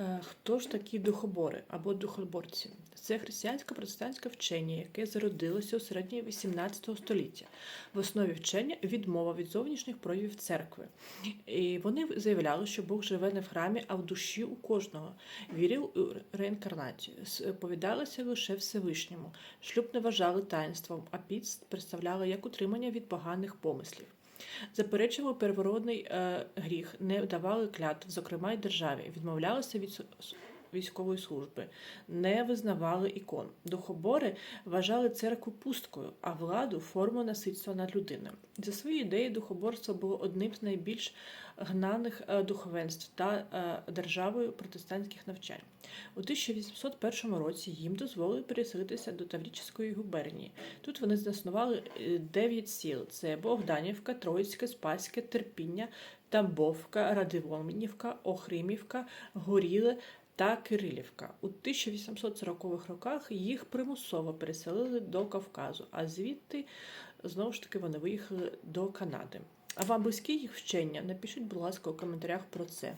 Е, Хто ж такі духобори або духоборці? Це християнсько-протестантське вчення, яке зародилося у середині XVIII століття. В основі вчення відмова від зовнішніх проявів церкви. І вони заявляли, що Бог живе не в храмі, а в душі у кожного. Вірив у реінкарнацію, сповідалися лише Всевишньому. Шлюб не вважали таїнством, а піст представляли як утримання від поганих помислів. Заперечували первородний е, гріх, не давали клятв, зокрема й державі, відмовлялися від військової служби, не визнавали ікон. Духобори вважали церкву пусткою, а владу форму насильства над людиною. За свої ідеї духоборство було одним з найбільш гнаних е, духовенств та е, державою протестантських навчань. У 1801 році їм дозволили переселитися до Таврічської губернії. Тут вони заснували е, дев'ять сіл: це Богданівка, Троїцьке, Спаське, Терпіння, Тамбовка, Радивонівка, Охримівка, Горіле та Кирилівка. У 1840-х роках їх примусово переселили до Кавказу, а звідти знову ж таки вони виїхали до Канади. А вам близькі їх вчення? Напишіть, будь ласка, у коментарях про це.